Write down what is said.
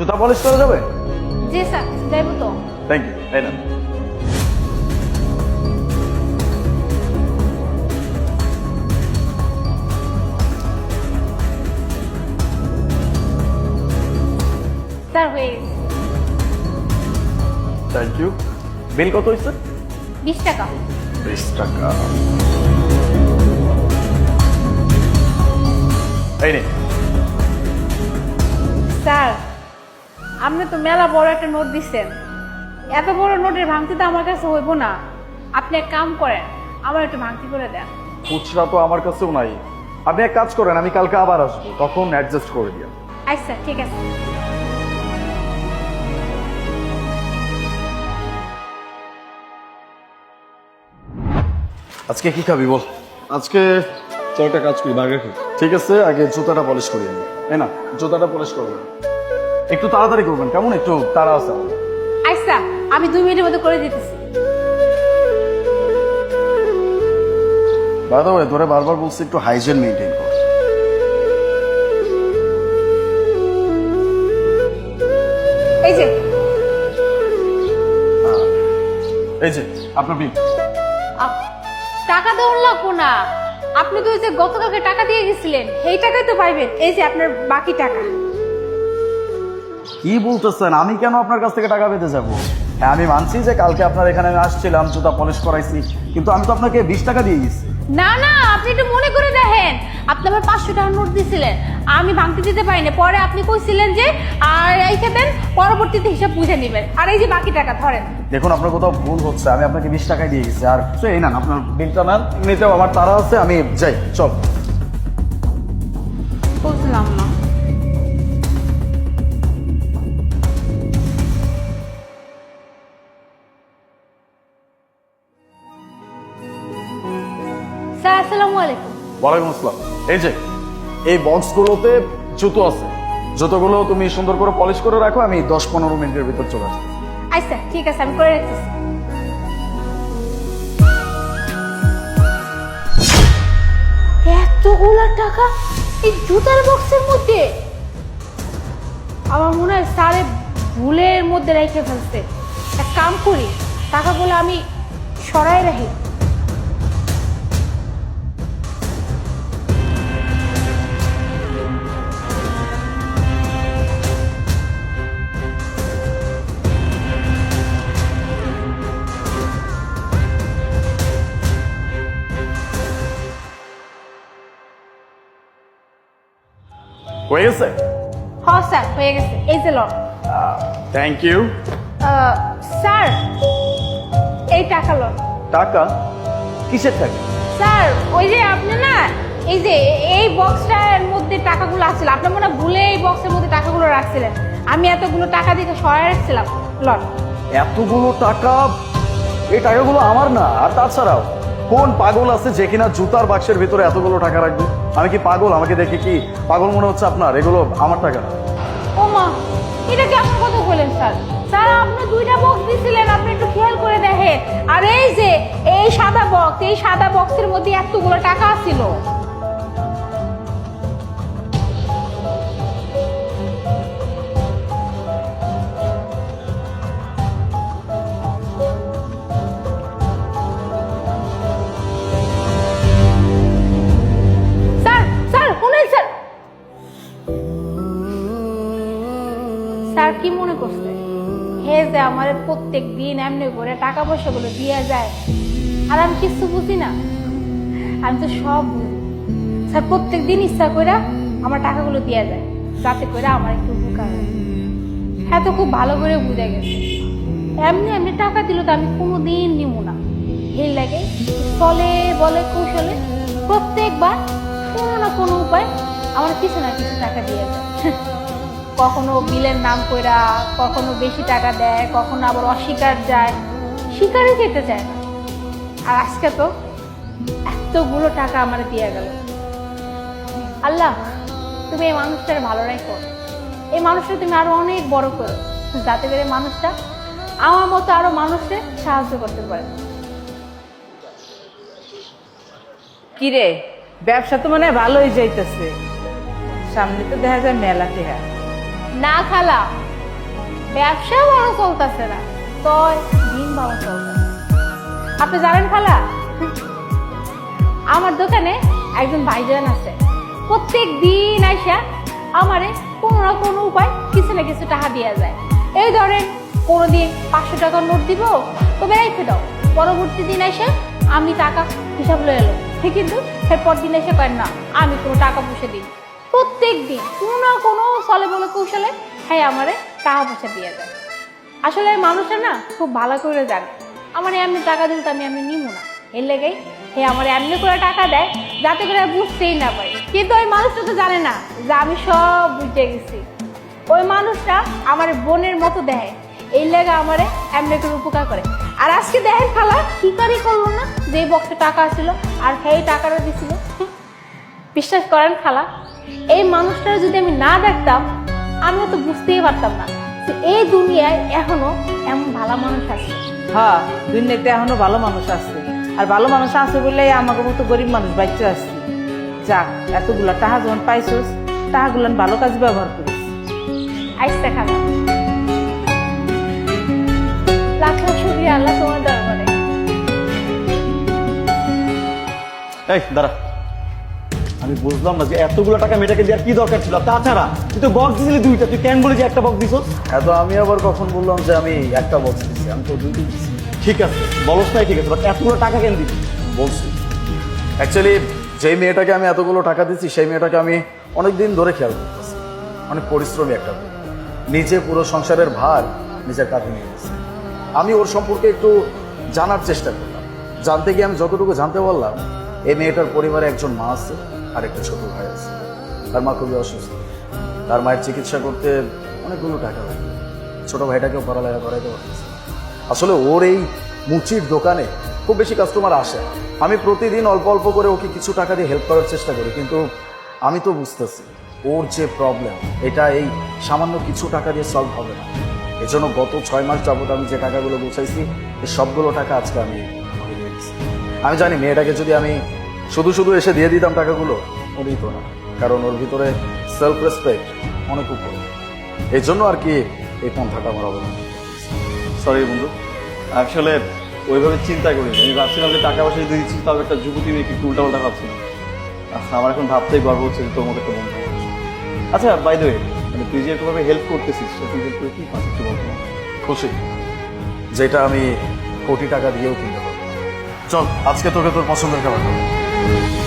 জুতা পলিশ করা যাবে জি স্যার যাইব তো। থ্যাংক ইউ এই না স্যার হয়ে থ্যাংক ইউ বিল কত হয়েছে? বিশ টাকা। বিশ টাকা। এই নে। স্যার আপনি তো মেলা বড় একটা নোট দিচ্ছেন এত বড় নোটের ভাঙতি তো আমার কাছে হইব না। আপনি এক কাম করেন আমার একটু ভাঙতি করে দেন। খুচরা তো আমার কাছেও নাই। আপনি এক কাজ করেন আমি কালকে আবার আসব। তখন অ্যাডজাস্ট করে দিও আচ্ছা ঠিক আছে। আজকে কি খাবি বল? আজকে চল একটা কাজ করি বার্গার খাই ঠিক আছে আগে জুতাটা পলিশ করি আমি। তাই না জুতাটা পলিশ করব একটু তাড়াতাড়ি করবেন কেমন একটু তাড়া আছে। আচ্ছা আমি দুই মিনিটের মধ্যে করে দিতেছি। বাই দ্য তোরে বারবার বলছি একটু হাইজেন মেনটেন কর। এই যে। এই যে আপনার বিল টাকা দেওয়ার লাগবো না। আপনি তো ওই যে গতকালকে টাকা দিয়ে গেছিলেন সেই টাকাই তো পাইবেন। এই যে আপনার বাকি টাকা। কি বলতেছেন? আমি কেন আপনার কাছ থেকে টাকা পেতে যাব? হ্যাঁ আমি মানছি যে কালকে আপনার এখানে আমি আসছিলাম জুতা পলিশ করাইছি কিন্তু আমি তো আপনাকে বিশ টাকা দিয়ে গেছি না না আপনি একটু মনে করে দেখেন। আপনি আমার পাঁচশো টাকা নোট দিছিলেন। আমি ভাঙতে দিতে পারিনি পরে আপনি কইছিলেন যে আর এইটা দেন পরবর্তীতে হিসাব বুঝে নেবেন। আর এই যে বাকি টাকা ধরেন। দেখুন আপনার কোথাও ভুল হচ্ছে আমি আপনাকে বিশ টাকায় দিয়ে গেছি আর সে এই না আপনার বিলটা নেন এমনিতেও আমার তারা আছে আমি যাই চল। বুঝলাম না। আসসালামু আলাইকুম। ওয়ালাইকুম আসসালাম। এই যে এই বক্সগুলোতে জুতো আছে। জুতোগুলো তুমি সুন্দর করে পলিশ করে রাখো আমি দশ পনেরো মিনিটের ভিতর চলে আসব। আচ্ছা ঠিক আছে আমি করে রাখতেছি। এতগুলো টাকা এই জুতার বক্সের মধ্যে? আমার মনে হয় স্যারে ভুলের মধ্যে রেখে ফেলছে। এক কাম করি টাকাগুলো আমি সরাই রাখি। হয়ে গেছে হ স্যার হয়ে গেছে এই যে লন থ্যাংক ইউ স্যার এই টাকা লন টাকা কিসের টাকা স্যার ওই যে আপনি না এই যে এই বক্সটার মধ্যে টাকাগুলো আসছিল আপনি মনে হয় ভুলে এই বক্সের মধ্যে টাকাগুলো রাখছিলেন আমি এতগুলো টাকা দিয়ে সরাই রাখছিলাম লন এতগুলো টাকা এই টাকাগুলো আমার না আর তাছাড়াও কোন পাগল আছে যে কিনা জুতার বাক্সের ভিতরে এতগুলো টাকা রাখবে? আমি কি পাগল? আমাকে দেখে কি পাগল মনে হচ্ছে আপনার? এগুলো আমার টাকা। ও মা, এটা কি আপনি কথা বলেন স্যার? স্যার, আপনি দুইটা বক্স দিছিলেন, আপনি একটু খেয়াল করে দেখেন। আর এই যে, এই সাদা বক্স এই সাদা বক্সের মধ্যে এতগুলো টাকা ছিল। হে যে আমার প্রত্যেক দিন এমনি করে টাকা পয়সা গুলো দিয়ে যায়, আর আমি কিছু বুঝি না। আমি তো সব স্যার, প্রত্যেক দিন ইচ্ছা করে আমার টাকাগুলো দিয়ে যায়, যাতে করে আমার একটু উপকার হয়। হ্যাঁ খুব ভালো করে বুঝে গেছে। এমনি এমনি টাকা দিল তো আমি কোনো দিন নিব না। এই লাগে, চলে, বলে, কৌশলে প্রত্যেকবার কোনো না কোনো উপায় আমার কিছু না কিছু টাকা দিয়ে যায়। কখনো বিলের নাম কইরা, কখনো বেশি টাকা দেয়, কখনো আবার অস্বীকার যায় স্বীকারই যেতে চায় না। আর আজকে তো এতগুলো টাকা আমার দিয়ে গেল। আল্লাহ, তুমি এই মানুষটার ভালো রাখো। এই মানুষটা তুমি আরও অনেক বড় করো। যাতে করে মানুষটা আমার মতো আরও মানুষকে সাহায্য করতে পারে। কিরে ব্যবসা তো মানে ভালোই যাইতেছে। সামনে তো দেখা যায় মেলা টেহা না খালা ব্যবসা বড় চলতেছে না। তয় দিন ভালো চলতেছে। আপনি জানেন খালা, আমার দোকানে একজন ভাইজান আছে। প্রত্যেক দিন আইসা আমারে কোনো না কোনো উপায় কিছু না কিছু টাকা দেওয়া যায়। এই ধরেন কোনো দিন পাঁচশো টাকার নোট দিব তো বেড়াইতে দাও পরবর্তী দিন এসে আমি টাকা হিসাব লয়ে এলো কিন্তু, এরপর দিন এসে করেন না, আমি কোনো টাকা পয়সা দিই প্রত্যেক দিন কোনো না কোনো সলে বলে কৌশলে হ্যাঁ আমারে টাকা পয়সা দিয়ে যায় আসলে মানুষটা না খুব ভালো করে জানে। আমার এমনি টাকা দিলে আমি এমনি নিব না। এর লেগেই হে আমার এমনি করে টাকা দেয় যাতে করে আমি বুঝতেই না পারি। কিন্তু ওই মানুষটা তো জানে না যে আমি সব বুঝতে গেছি। ওই মানুষটা আমার বোনের মতো দেয় এই লেগে আমারে এমনি করে উপকার করে। আর আজকে দেখেন খালা কি করে করল না যে বক্সে টাকা ছিল আর সেই টাকাটা দিছিল। বিশ্বাস করেন খালা এই মানুষটা যদি আমি না দেখতাম আমিও তো বুঝতেই পারতাম না এই দুনিয়ায় এখনও এমন ভালো মানুষ আছে। হ্যাঁ দুনিয়াতে এখনও ভালো মানুষ আছে। আর ভালো মানুষ আছে বলে আমাকে মতো গরিব মানুষ বাচ্চা আসছে। যাক এতগুলা টাকা যখন পাইছস টাকাগুলো ভালো কাজ ব্যবহার করিস। আইসতে খালা লাখ লাখ শুক্রিয়া আল্লাহ তোমার দরবারে। এই দাঁড়া। আমি বুঝলাম না যে এতগুলো টাকা মেয়েটাকে দেওয়ার কি দরকার ছিল। তাছাড়া তুই তো বক্স দিছিলি দুইটা তুই কেন বলে যে একটা বক্স দিছস? এত আমি আবার কখন বললাম যে আমি একটা বক্স দিচ্ছি আমি তো দুইটি দিচ্ছি ঠিক আছে বলস নাই ঠিক আছে বাট এতগুলো টাকা কেন দিবি বলছি। অ্যাকচুয়ালি যেই মেয়েটাকে আমি এতগুলো টাকা দিচ্ছি সেই মেয়েটাকে আমি অনেক দিন ধরে খেয়াল করতেছি। অনেক পরিশ্রমী একটা মেয়ে। নিজে পুরো সংসারের ভার নিজের কাঁধে নিয়ে নিয়েছে। আমি ওর সম্পর্কে একটু জানার চেষ্টা করলাম। জানতে গিয়ে আমি যতটুকু জানতে পারলাম এই মেয়েটার পরিবারে একজন মা আছে। আর একটা ছোট ভাই আছে। তার মা খুবই অসুস্থ। তার মায়ের চিকিৎসা করতে অনেকগুলো টাকা লাগবে ছোট ভাইটাকেও পড়ালেখা করাইতে পারতেছে। আসলে ওর এই মুচির দোকানে খুব বেশি কাস্টমার আসে আমি প্রতিদিন অল্প অল্প করে ওকে কিছু টাকা দিয়ে হেল্প করার চেষ্টা করি, কিন্তু আমি তো বুঝতেছি, ওর যে প্রবলেম এটা এই সামান্য কিছু টাকা দিয়ে সলভ হবে না। এজন্য গত ছয় মাস যাবত আমি যে টাকাগুলো গুছাইছি সবগুলো টাকা আজকে আমি আমি জানি মেয়েটাকে যদি আমি শুধু শুধু এসে দিয়ে দিতাম টাকাগুলো ও দিত না। কারণ ওর ভিতরে সেলফ রেসপেক্ট অনেক উপরে। এই জন্য আর কি এই পন্থাটা আমার অবলম্বন সরি বন্ধু আসলে ওইভাবে চিন্তা করি আমি ভাবছিলাম যে টাকা পয়সা যদি দিচ্ছি তবে একটা যুবতী মেয়েকে একটু উল্টা পাল্টা ভাবছিলাম। আচ্ছা আমার এখন ভাবতেই গর্ব হচ্ছে যে তোর মতো একটা বন্ধু। আচ্ছা বাই দ্য মানে তুই যে এরকমভাবে হেল্প করতেছিস তুই হেল্প করে কি পাচ্ছিস বলতো? খুশি। যেটা আমি কোটি টাকা দিয়েও কিনতে পারব। চল আজকে তোকে তোর পছন্দের খাবার খাব Bye.